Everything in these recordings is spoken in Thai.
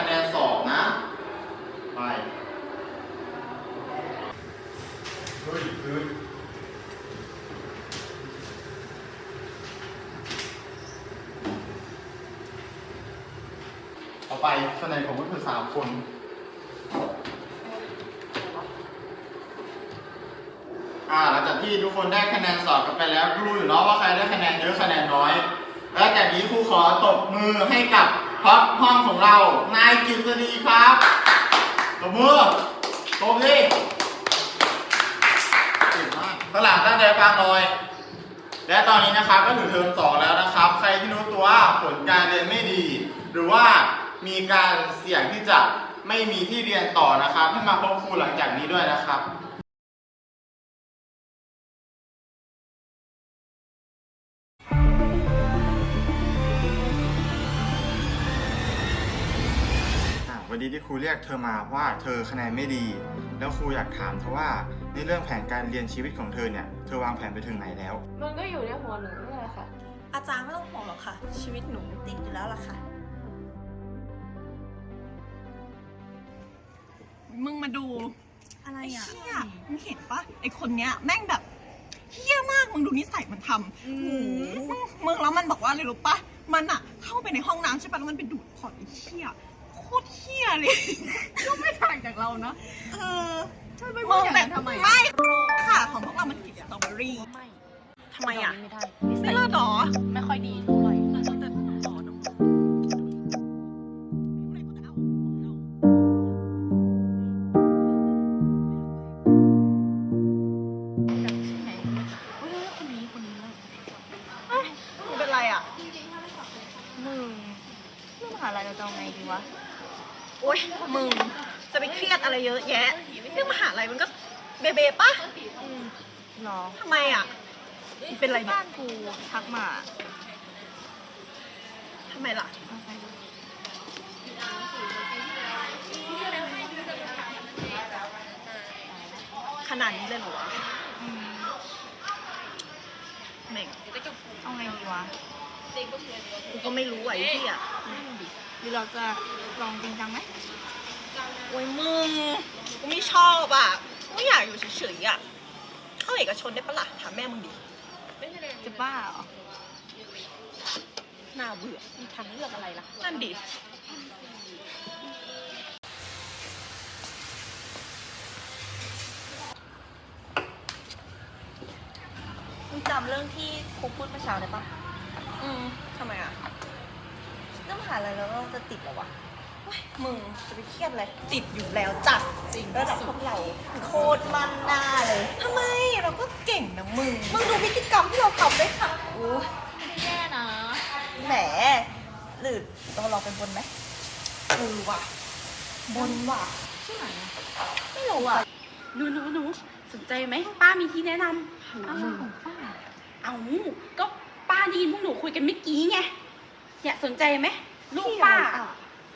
คะแนนสอบนะ ไปเฮ้ยคือเอาไปคะแนนของพวกเธอสามคนอ่าหลังจากที่ทุกคนได้คะแนนสอบกันไปแล้วรู้อยู่เนาะว่าใครได้คะแนนเยอะคะแนนน้อย และจากนี้ครูขอตบมือให้กับ ท็อปห้องของเรา นายกิตดีครับตบมือตบดิเก่งมากข้างหลังตั้งใจฟังหน่อย และตอนนี้นะครับก็ถึงเทอมสองแล้วนะครับ ใครที่รู้ตัวว่าผลการเรียนไม่ดี หรือว่ามีการเสี่ยงที่จะไม่มีที่เรียนต่อนะครับ ให้มาพบครูหลังจากนี้ด้วยนะครับ วันนี้ที่ครูเรียกเธอมาว่าเธอคะแนนไม่ดี แล้วครูอยากถามเธอว่าในเรื่องแผนการเรียนชีวิตของเธอเนี่ยเธอวางแผนไปถึงไหนแล้ว มันก็อยู่ในหัวหนูนี่แหละค่ะ อาจารย์ไม่ต้องห่วงหรอกค่ะ ชีวิตหนูติดอยู่แล้วล่ะค่ะ มึงมาดูอะไรไอ้อะ เหี้ยมึงเห็นปะไอ้คนเนี้ยแม่งแบบเหี้ยมากมึงดูนิสัยมันทำอืม มึงมึงแล้วมันบอกว่าอะไรรู้ปะมันอะเข้าไปในห้องน้ำใช่ปะแล้วมันไปดูดพอร์ตไอ้เหี้ยโคตรเหี้ยเลยก็ไม่ต่างจากเรานะเออถ้าไม่มึพูดงอย่างแต่นั้นทำไมไม่ค่ะของพวกเรามันติดสตรอเบอรี่ไม่ทำไมอะไม่ได้ไม่เลิศหรอ ไม่ค่อยดี จะไปเครียดอะไรเยอะแยะเรื่องมหาลัยมันก็เบเบปะหรอทำไมอะเป็นไรเนี่ยบ้านกูทักมาทำไมล่ะ ขนาดนี้เลยเหรอวะอืมแม่งเอาไงดีวะกูก็ไม่รู้อะไอ้ที่อะหรือเราจะลองจริงจังไหม โอ้ยมึงกูไม่ชอบอะกูไม่อยากอยู่เฉยๆอะเข้าเอกชนได้ปะล่ะถามแม่มึงดิจะบ้าเหรอน่าเบื่อมีทางเลือกอะไรล่ะนั่นดิมึงจำเรื่องที่ครูพูดเมื่อเช้าได้ปะอืมทำไมอะเรื่องมหาลัยแล้วเราจะติดเหรอวะ มึงจะไปเครียดอะไรติดอยู่แล้วจัดจริงระดับพวกเรา โคตรมันหน้าเลยทำไมเราก็เก่งนะมึง มึงดูพฤติกรรมที่เราทำด้วยค่ะอู้ไม่ได้แย่นะ แหมหรือเราลองเป็นบนไหมเออว่ะ บนว่ะที่ไหนอะไม่รู้อะหนูหนูหนูสนใจไหมป้ามีที่แนะนำอะไรของป้าเอาก็ป้าได้ยินพวกหนูคุยกันเมื่อกี้ไงเนี่ยสนใจไหมลูกป้า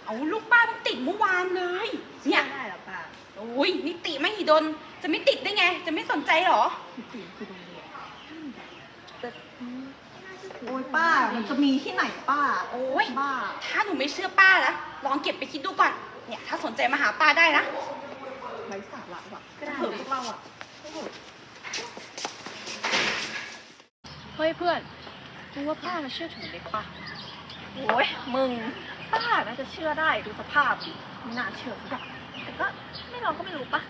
เอาลูกป้าเพิ่งติดเมื่อวานเลย เนี่ย ได้หรอป้าโอ้ยนิติไม่หิดลจะไม่ติดได้ไง จะไม่สนใจเหรอโอ้ยป้า มันจะมีที่ไหนป้า โอ้ยบ้า ถ้าหนูไม่เชื่อป้านะลองเก็บไปคิดดูก่อน เนี่ย ถ้าสนใจมาหาป้าได้นะไร้สาระว่ะก็ได้เผื่อพวกเราอะเฮ้ยเพื่อนรู้ว่าป้ามาเชื่อถือเด็กปะโอ้ยมึง ป้าน่าจะเชื่อได้ดูสภาพดิไม่น่าเชื่อสักอย่างแต่ก็ไม่ลองก็ไม่รู้ปะ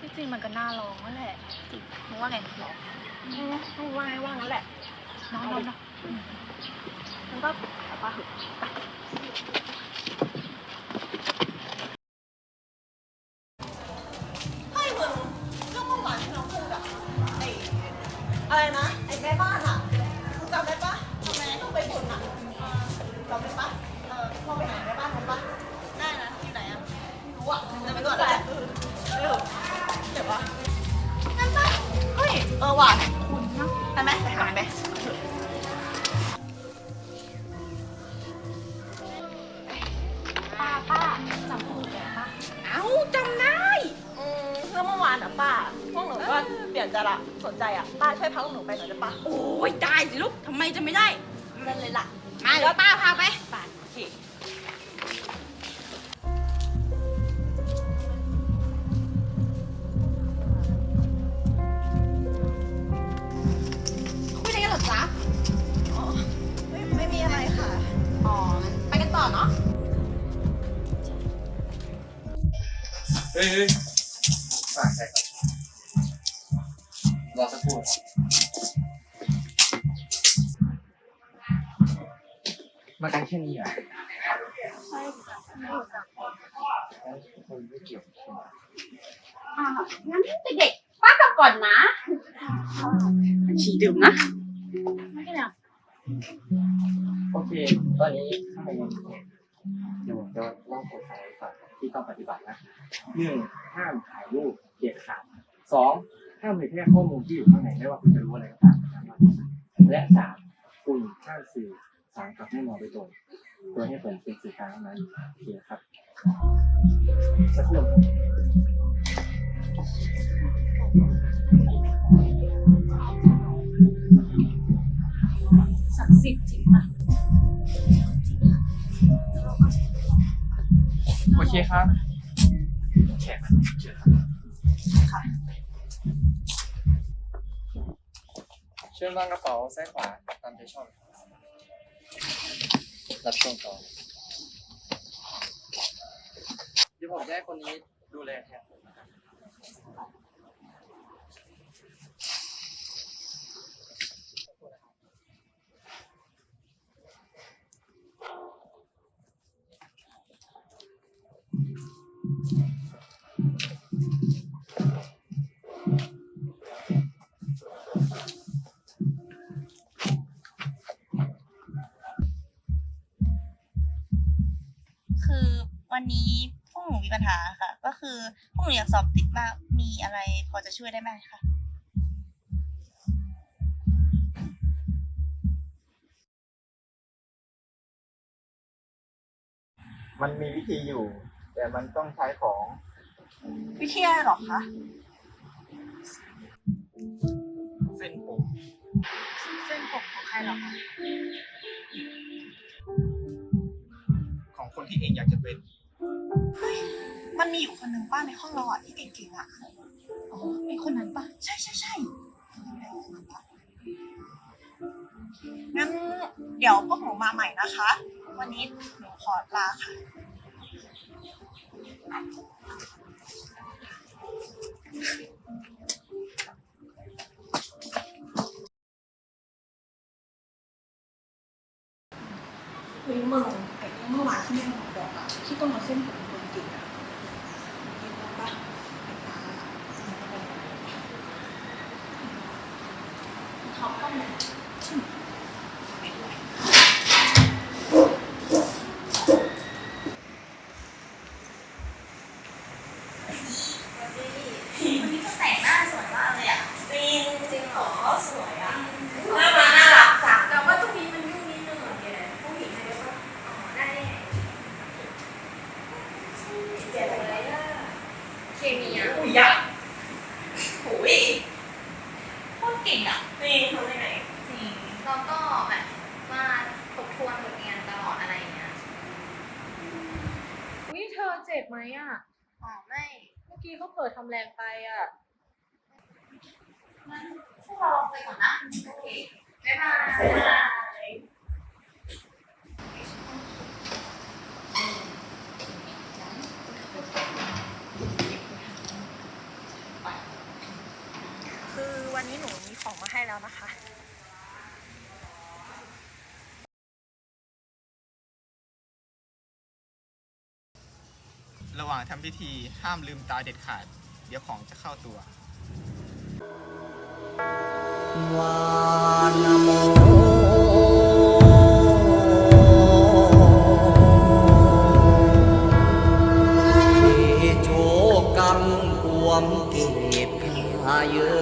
จริงมันก็น่าลองนั่นแหละจริงมึงว่าไงลองต้องว่าไงว่างั้นแหละน้องนอนน้องงั้นก็ป้าเววะนั่นปะเฮ้ย เออว่ะคุณนะไปไหมไปหาไหมป้าป้าจำพูดแกป้าเอาจำได้ อืมเรื่องเมื่อวานอะป้า พวกหนูก็เปลี่ยนใจละสนใจอะป้าช่วยพาพวกหนูไปหน่อยได้ปะโอ้ยได้สิลูกทำไมจะไม่ได้นั่นเลยล่ะ มาเดี๋ยวป้าพาไป ยเฮ้ยอ่าใช่ครับรอสักครู่มากันแค่นี้เหรอะใช่ค่ะคนไม่เกี่ยวใช่ไหมอ่างั้นเด็กๆป้ากลับก่อนนะชีดื่มนะโอเค ตอนนี้ข้างในยังมีเดี๋ยวผมจะเล่ากฎหมายก่อนที่ต้องปฏิบัตินะ หนึ่งห้ามถ่ายรูปเด็ดขาดสองห้ามเผยแพร่ข้อมูลที่อยู่ข้างในไม่ว่าคุณจะรู้อะไรก็ตามนะครับและสามคุณห้ามสื่อสารกับแน่นอนโดยตรงโดยให้ผมเป็นสื่อกลางเท่านั้นโอเคครับสักครู่ศักดิ์สิทธิ์จริงปะโอเคครับ แขกมาเชิญครับเชิญวางกระเป๋าซ้ายขวาตามใจชอบรับช่วงต่อเดี๋ยวผมจะให้คนนี้ดูแลแทน วันนี้พวกหนูมีปัญหาค่ะ ก็คือพวกหนูอยากสอบติดมาก มีอะไรพอจะช่วยได้ไหมคะมันมีวิธีอยู่ แต่มันต้องใช้ของ วิทยาหรอคะเส้นผมเส้นผมของใครเหรอคะของคนที่เองอยากจะเป็น มันมีอยู่คนหนึ่งป้าในห้องเราอะที่เก่งๆอะอ๋อไอคนนั้นป่ะ ใช่ใช่ใช่งั้นเดี๋ยวพวกหนูมาใหม่นะคะ วันนี้หนูขอลาค่ะเฮ้ยมึงไอ้เมื่อวานที่แม่หมอบอกอะที่ต้องมาเส้นผมคนจริงอะเห็นปะไอ้ฟ้ามันก็เป็นแบบนั้น ท็อปต้องไหน วันนี้ก็แต่งหน้าสวยมากเลยอะจริงจริงเหรอสวยอะหน้ามาน่ารักจัง แต่ว่าตรงนี้มันยุ่งนิดนึงอะแกผู้หญิงอะไรปะอ๋อได้ไง เจ็บเลยอะ เคมีอะ อุ้ยอะโอ้ยโคตรเก่งอะจริงทำได้ไง จ ริงแล้วก็แบบว่าทบทวนบทเรียนตลอดอะไรอย่างเงี้ยอุ้ยเธอเจ็บไหมอะ อ๋อไม่เมื่อกี้เขาเปิดทำแรงไปอะ งั้นพวกเราลองไปก่อนนะ โอเค บ๊ายบาย คือวันนี้หนูมีของมาให้แล้วนะคะ ระหว่างทำพิธีห้ามลืมตาเด็ดขาด เดี๋ยวของจะเข้าตัววานโมเทโชกันกวมเก็บหาเยอ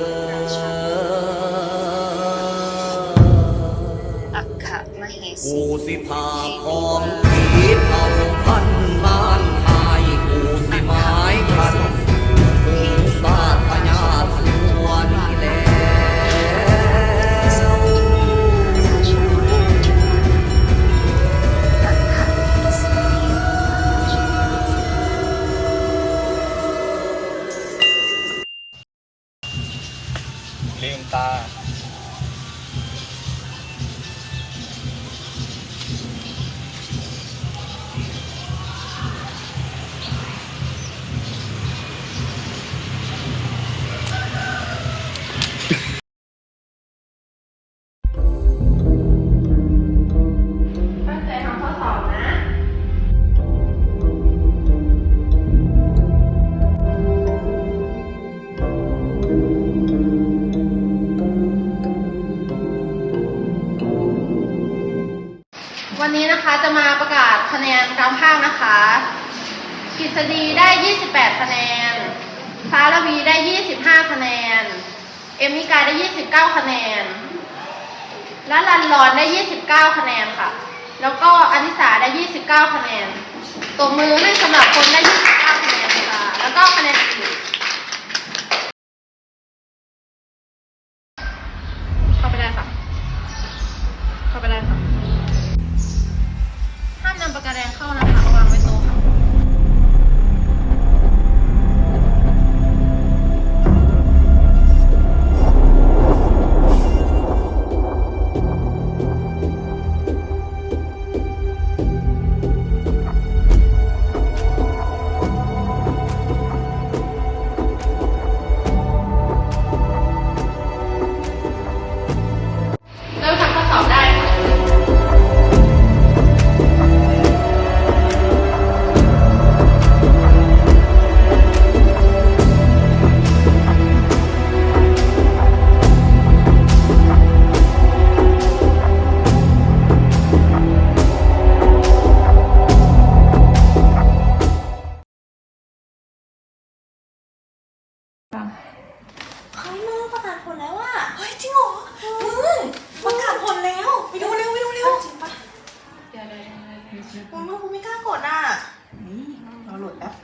อักขะมเหสีกูสิพาพร้อมขีดเอา วันนี้นะคะจะมาประกาศคะแนนกลางภาคนะคะกิษฎีได้ 28 คะแนน ฟ้าระวีได้ 25 คะแนน เอมิกาได้ 29 คะแนน และรันลอนได้ 29 คะแนนค่ะ แล้วก็อนิสาได้ 29 คะแนนตัวมือให้สำหรับคนได้ 29 คะแนนค่ะ แล้วก็คะแนนอื่นเข้าไปได้ค่ะ เข้าไปได้ค่ะ ปลากระแดงเข้านะ กลัวมากคุไม่กล้ากดอะนี่เราโหลดแอป